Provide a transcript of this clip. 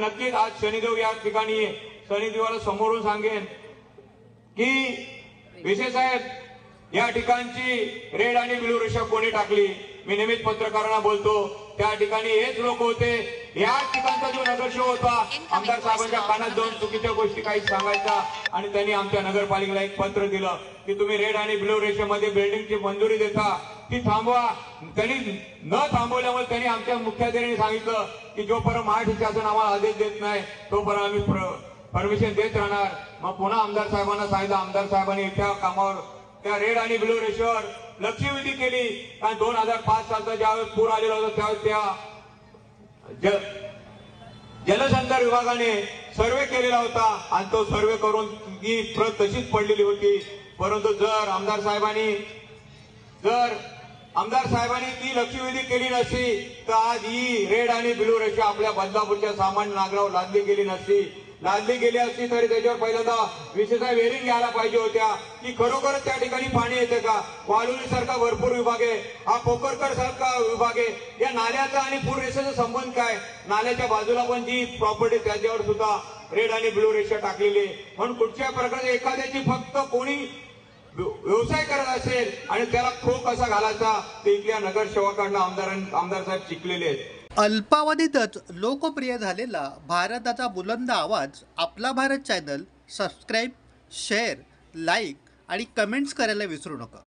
नक्कीच आज शनिदेव या ठिकाणी शनिदेवाला समोरून सांगेन की विशेष साहेब या ठिकाणची रेड आणि ब्लू रेषा कोणी टाकली? मी नेहमीच पत्रकारांना बोलतो त्या ठिकाणी हेच लोक होते. या ठिकाणचा जो नगरसेवक होता आमदार साहेबांच्या कानात दोन चुकीच्या गोष्टी काही सांगायच्या आणि त्यांनी आमच्या नगरपालिकेला एक पत्र दिलं की तुम्ही रेड आणि ब्लू रेषेमध्ये बिल्डिंगची मंजुरी देता. ती थांबवा. त्यांनी न थांबवल्यामुळे त्यांनी आमच्या मुख्याधिकाऱ्यांनी सांगितलं की जोपर्यंत महाराष्ट्र शासन आम्हाला आदेश देत नाही तोपर्यंत आम्ही परमिशन देत राहणार. मग पुन्हा आमदार साहेबांना सांगितलं आमदार साहेबांनी त्या कामावर त्या रेड आणि ब्लू रेषेवर लक्षवेधी केली. आणि दोन हजार पाच सालचा ज्यावेळेस पूर आलेला होता त्यावेळेस त्या ज- विभागाने सर्वे केलेला होता. आणि तो सर्वे करून ती प्रत तशीच पडलेली होती. परंतु जर आमदार साहेबांनी जर आमदार साहेबांनी ती लक्षवेधी केली नसती तर आज ही रेड आणि ब्लू रेषा आपल्या बदलापूरच्या सामान्य नागरावर लादली गेली नसती. लादली गेली असती तरी त्याच्यावर पहिल्यांदा विशेष वेरिंग घ्यायला पाहिजे होत्या. की खरोखरच त्या ठिकाणी पाणी येते का? वाळुली सारखा भरपूर विभाग आहे. हा पोकरकर सारखा विभाग आहे. या नाल्याचा आणि पूर रेषेचा संबंध काय? नाल्याच्या बाजूला पण जी प्रॉपर्टी त्याच्यावर सुद्धा रेड आणि ब्लू रेषा टाकलेली आहे. म्हणून कुठच्या प्रकारे एखाद्याची फक्त कोणी व्यवसाय करत असेल आणि त्याला खो कसा घालायचा ते इथल्या नगरसेवकांना आमदार आमदार साहेब शिकलेले आहेत. अल्पावधीतच लोकप्रिय झालेला भारताचा बुलंद आवाज आपला Bharat channel subscribe share like आणि कमेंट्स करायला विसरू नका.